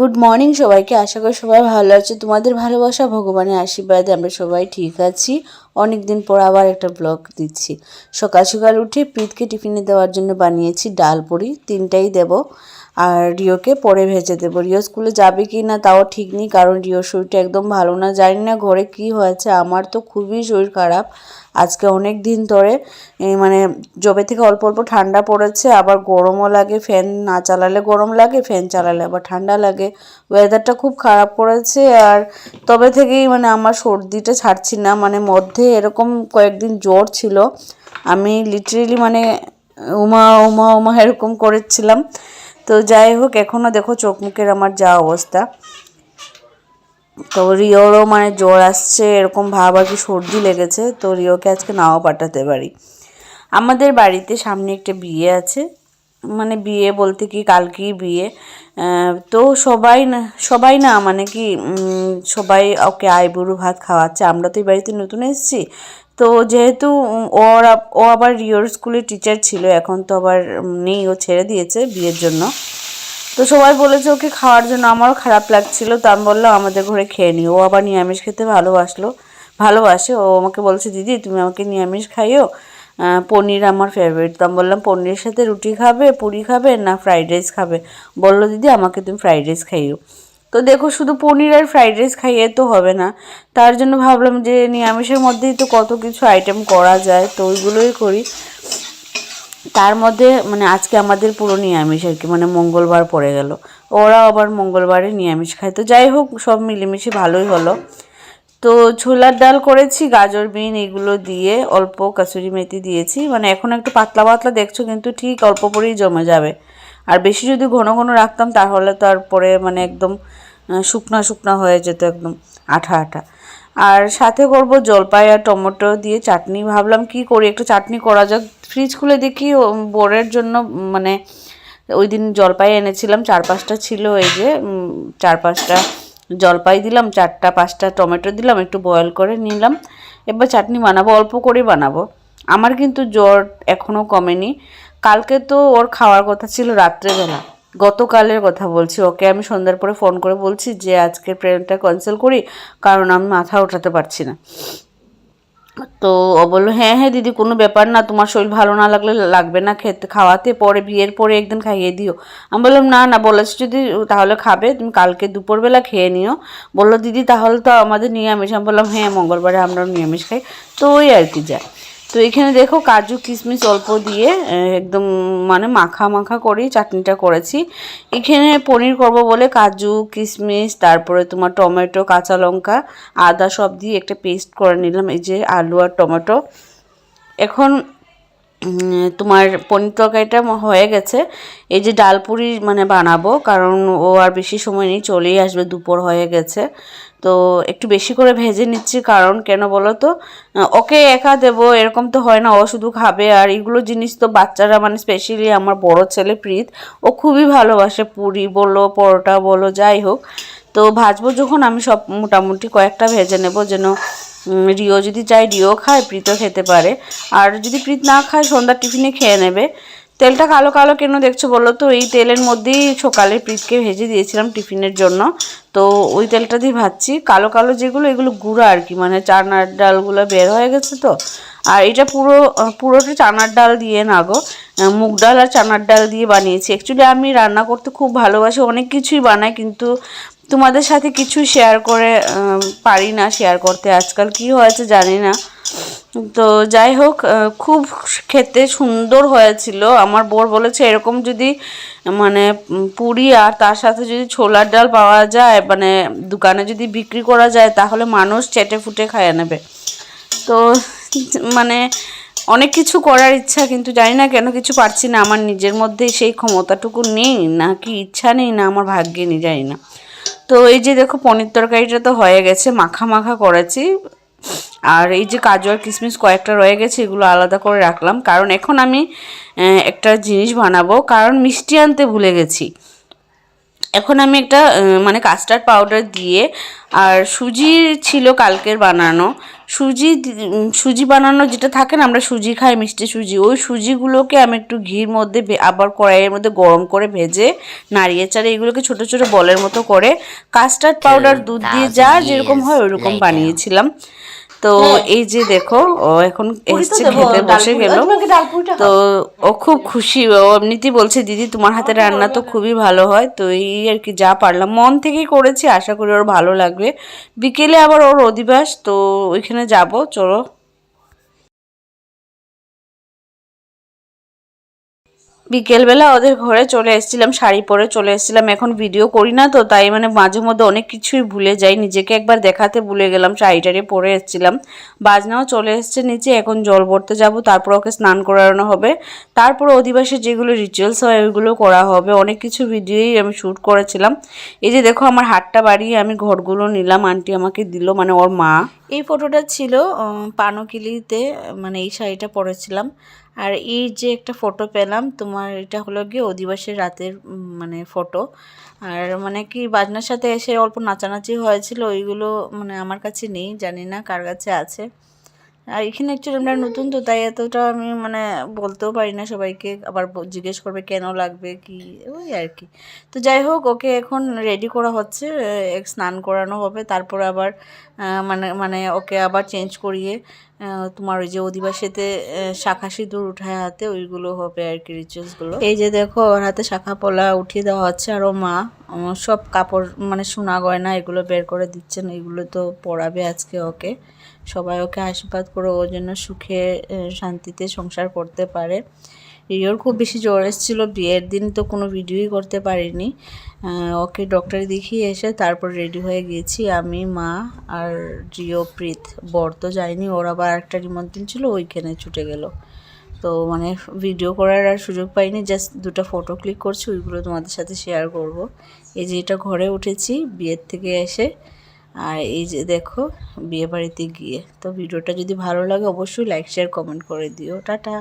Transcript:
Good morning সবাইকে। আশা করি সবাই ভালো আছে। তোমাদের ভালোবাসা, ভগবানের আশীর্বাদে আমরা সবাই ঠিক আছি। অনেক দিন পর আবার একটা ব্লগ দিচ্ছি। সকাল সকাল উঠে প্রীতকে টিফিনে দেওয়ার জন্য বানিয়েছি ডাল পুরি। তিনটাই দেব। আর রিওকে পরে ভেজে দেবো। রিও স্কুলে যাবে কি না তাও ঠিক নেই, কারণ রিওর শরীরটা একদম ভালো না। জানি না ঘরে কি হয়েছে, আমার তো খুবই শরীর খারাপ। আজকে অনেক দিন ধরে মানে জবে থেকে অল্প অল্প ঠান্ডা পড়েছে, আবার গরমও লাগে, ফ্যান না চালালে গরম লাগে, ফ্যান চালালে আবার ঠান্ডা লাগে। ওয়েদারটা খুব খারাপ করেছে, আর তবে থেকেই মানে আমার সর্দিটা ছাড়ছি না মানে মধ্যে এরকম কয়েকদিন জ্বর ছিল। আমি লিটারেলি মানে উমা উমা উমা এরকম করেছিলাম। তো যাই হোক এখনও দেখো চোখ মুখের আমার যা অবস্থা। তো রিওরও মানে জ্বর আসছে, এরকম ভাব আর কি সর্দি লেগেছে, তো রিওকে আজকে নাও পাঠাতে পারি। আমাদের বাড়িতে সামনে একটা বিয়ে আছে মানে বিয়ে বলতে কি কালকেই বিয়ে। তো সবাই না সবাই না মানে কি সবাই ওকে আইবুড়ো ভাত খাওয়াচ্ছে। আমরা তো এই বাড়িতে নতুন এসেছি তো যেহেতু ওর ও আবার রিওর স্কুলের টিচার ছিল, এখন তো আবার নেই, ও ছেড়ে দিয়েছে বিয়ের জন্য। তো সবাই বলেছে ওকে খাওয়ার জন্য, আমারও খারাপ লাগছিল, তো আমি বললাম, আমাদের ঘরে খেয়ে নিও। ও আবার নিরামিষ খেতে ভালোবাসলো, ভালোবাসে। ও আমাকে বলছে, দিদি, তুমি আমাকে নিরামিষ খাইও? পনির আমার ফেভারিট তো আমি বললাম, পনিরের সাথে রুটি খাবে, পুরি খাবে না ফ্রাইড রাইস খাবে? বলল, দিদি, আমাকে তুমি ফ্রাইড রাইস খাইও। তো দেখো শুধু পনির আর ফ্রাইড রাইস খাইয়ে তো হবে না। তার জন্য ভাবলাম যে নিরামিষের মধ্যেই তো কত কিছু আইটেম করা যায়, তো ওইগুলোই করি। তার মধ্যে মানে আজকে আমাদের পুরো নিরামিষ আর কি মানে মঙ্গলবার পড়ে গেল। ওরা আবার মঙ্গলবারে নিরামিষ খায়। তো যাই হোক, সব মিলেমিশে ভালোই হলো। তো ছোলার ডাল করেছি, গাজর, বিন এগুলো দিয়ে অল্প কাসুরি মেথি দিয়েছি। মানে এখন একটু পাতলা পাতলা দেখছ কিন্তু ঠিক অল্প করেই জমে যাবে। আর বেশি যদি ঘন ঘন রাখতাম তাহলে তারপরে মানে একদম শুকনা শুকনা হয়ে যেত একদম আঠা আঠা। আর সাথে করব জলপাই আর টমেটো দিয়ে চাটনি। ভাবলাম কি করি, একটু চাটনি করা যাক। ফ্রিজ খুলে দেখি বোরের জন্য মানে ওই দিন জলপাই এনেছিলাম, চার পাঁচটা ছিল এই যে চার পাঁচটা জলপাই দিলাম, চারটা, পাঁচটা টমেটো দিলাম, একটু বয়েল করে নিলাম। এবার চাটনি বানাবো, অল্প করে বানাবো। আমার কিন্তু জ্বর এখনও কমেনি। কালকে তো ওর খাওয়ার কথা ছিল রাত্রেবেলা। গতকালের কথা বলছি, ওকে আমি সন্ধ্যার পরে ফোন করে বলছি যে আজকে প্রেমটা ক্যান্সেল করি, কারণ আমি মাথা ওঠাতে পারছি না। তো ও বলল হ্যাঁ হ্যাঁ দিদি, কোনো ব্যাপার না, তোমার শরীর ভালো না লাগলে লাগবে না, খেতে, খাওয়াতে, পরে, বিয়ের পরে একদিন খাইয়ে দিও। আমি বললাম, না না, বলেছি যদি, তাহলে খাবে, তুমি কালকে দুপুরবেলা খেয়ে নিও। বলল, দিদি, তাহলে তো আমাদের নিরামিষ। আমি বললাম হ্যাঁ মঙ্গলবারে আমরা নিরামিষ খাই। তো ওই আর কি যায়। তো এখানে দেখো কাজু, কিশমিশ অল্প দিয়ে একদম মানে মাখা মাখা করেই চাটনিটা করেছি। এখানে পনির করব বলে কাজু, কিশমিশ, তারপরে তোমার টমেটো, কাঁচা লঙ্কা, আদা সব দিয়ে একটা পেস্ট করে নিলাম, এই যে আলু আর টমেটো। এখন তোমার পনির তরকারিটা হয়ে গেছে। এই যে ডাল পুরি মানে বানাবো, কারণ ও আর বেশি সময় নেই, চলেই আসবে, দুপুর হয়ে গেছে। তো একটু বেশি করে ভেজে নিচ্ছি, কারণ কেন বলো তো ওকে একা দেবো, এরকম তো হয় না, ও শুধু খাবে। আর এগুলো জিনিস তো বাচ্চারা মানে স্পেশালি আমার বড় ছেলে প্রীত, ও খুবই ভালোবাসে পুরি বলো, পরোটা বলো, যাই হোক। তো ভাজবো যখন, আমি সব মোটামুটি কয়েকটা ভেজে নেব, যেন রিও যদি চাই রিও খায়, প্রীতও খেতে পারে। আর যদি প্রীত না খায় সন্ধ্যার টিফিনে খেয়ে নেবে। তেলটা কালো কালো কেন দেখছ বলো তো? এই তেলের মধ্যেই সকালে প্রীতকে ভেজে দিয়েছিলাম টিফিনের জন্য। তো ওই তেলটা দিয়ে ভাজছি। কালো কালো যেগুলো, এগুলো গুঁড়া আর কি। মানে চানার ডালগুলো বের হয়ে গেছে তো। আর এটা পুরো, পুরোটা চানার ডাল দিয়ে না গো। মুগ ডাল আর চানার ডাল দিয়ে বানিয়েছি। অ্যাকচুয়ালি আমি রান্না করতে খুব ভালোবাসি, অনেক কিছুই বানাই, কিন্তু তোমাদের সাথে কিছু শেয়ার করে পারি না শেয়ার করতে। আজকাল কি হয়েছে জানি না। তো যাই হোক খুব খেতে সুন্দর হয়েছিল। আমার বোর বলেছে, এরকম যদি মানে পুরি আর তার সাথে যদি ছোলার ডাল পাওয়া যায় মানে দোকানে যদি বিক্রি করা যায়, তাহলে মানুষ চেটে ফুটে খাইয়ে নেবে। তো মানে অনেক কিছু করার ইচ্ছা, কিন্তু জানি না কেন কিছু পারছি না। আমার নিজের মধ্যে সেই ক্ষমতাটুকু নেই, না কি ইচ্ছা নেই, না আমার ভাগ্যে নেই, জানি না। তো এই যে দেখো, পনির তরকারিটা তো হয়ে গেছে, মাখা মাখা করেছি। আর এই যে কাজু আর কিশমিশ কয়েকটা রয়ে গেছে, এগুলো আলাদা করে রাখলাম। কারণ এখন আমি একটা জিনিস বানাবো। কারণ মিষ্টি আনতে ভুলে গেছি। এখন আমি একটা মানে কাস্টার্ড পাউডার দিয়ে আর সুজি ছিল কালকের বানানো। সুজি সুজি বানানো যেটা থাকে না আমরা সুজি খাই মিষ্টি সুজি ওই সুজিগুলোকে আমি একটু ঘির মধ্যে আবার কড়াইয়ের মধ্যে গরম করে ভেজে নাড়িয়ে চাড়ে এগুলোকে ছোট ছোট বলের মতো করে কাস্টার্ড পাউডার দুধ দিয়ে যা যেরকম হয় ওইরকম বানিয়েছিলাম। তো এই যে দেখো ও এখন এসছে খেতে বসে গেল। তো ও খুব খুশি ও এমনিতেই বলছে দিদি তোমার হাতে রান্না তো খুবই ভালো হয় তো এই আর কি যা পারলাম। মন থেকেই করেছি আশা করি ওর ভালো লাগবে। বিকেলে আবার ওর অধিবাস তো ওইখানে যাব চলো। বিকেলবেলা ওদের ঘরে চলে এসেছিলাম, শাড়ি পরে চলে এসেছিলাম। এখন ভিডিও করি না তো, তাই মানে মাঝে মধ্যে অনেক কিছুই ভুলে যাই। নিজেকে একবার দেখাতে ভুলে গেলাম, শাড়িটারে পরে এসেছিলাম। বাজনাও চলে এসছে নিচে, এখন জল ভরতে যাব, তারপর ওকে স্নান করানো হবে। তারপর অধিবাসে যেগুলো রিচুয়ালস হয়, ওইগুলো করা হবে। অনেক কিছু ভিডিওই আমি শ্যুট করেছিলাম। এই যে দেখো, আমার হাতটা বাড়িয়ে আমি ঘরগুলো নিলাম, আন্টি আমাকে দিল মানে ওর মা। এই ফটোটা ছিল পানকিলিতে মানে এই শাড়িটা পরেছিলাম। আর এই যে একটা ফটো পেলাম, তোমার এটা হলো গিয়ে অধিবাসের রাতের মানে ফটো আর মানে কি বাজনার সাথে এসে অল্প নাচানাচি হয়েছিল, ওইগুলো মানে আমার কাছে নেই, জানি না কার কাছে আছে। আর এখানে অ্যাকচুয়ালি আমরা নতুন তো, তাই এতটা আমি মানে বলতেও পারি না সবাইকে। আবার জিজ্ঞেস করবে কেন লাগবে, কি, ওই আর কি। তো যাই হোক, ওকে এখন রেডি করা হচ্ছে স্নান করানো হবে। তারপর আবার মানে মানে ওকে আবার চেঞ্জ করিয়ে তোমার ওই যে অধিবাসীতে শাখা সিঁদুর উঠায় হাতে, ওইগুলো হবে আর কি রিচুয়ালসগুলো এই যে দেখো, ওর হাতে শাখা পলা উঠিয়ে দেওয়া হচ্ছে, আর ও মা সব কাপড় মানে সোনা গয়না এগুলো বের করে দিচ্ছেন, এগুলো তো পরাবে আজকে ওকে। সবাই ওকে আশীর্বাদ করে ও যেন সুখে শান্তিতে সংসার করতে পারে। রিওর খুব বেশি জ্বর এসেছিল, বিয়ের দিন তো কোনো ভিডিওই করতে পারিনি। ওকে ডক্টরে দেখিয়ে এসে তারপর রেডি হয়ে গেছি আমি, মা আর রিও, প্রীত। বর তো যায়নি, ওর আবার একটা নিমন্ত্রণ ছিল, ওইখানে ছুটে গেল। তো মানে ভিডিও করার আর সুযোগ পাইনি, জাস্ট দুটো ফটো ক্লিক করছি, ওইগুলো তোমাদের সাথে শেয়ার করব। এই যে এটা ঘরে উঠেছি, বিয়ের থেকে এসে আর এই যে দেখো বিয়েবাড়িতে গিয়ে। তো ভিডিওটা যদি ভালো লাগে, অবশ্যই লাইক শেয়ার কমেন্ট করে দিও। টাটা।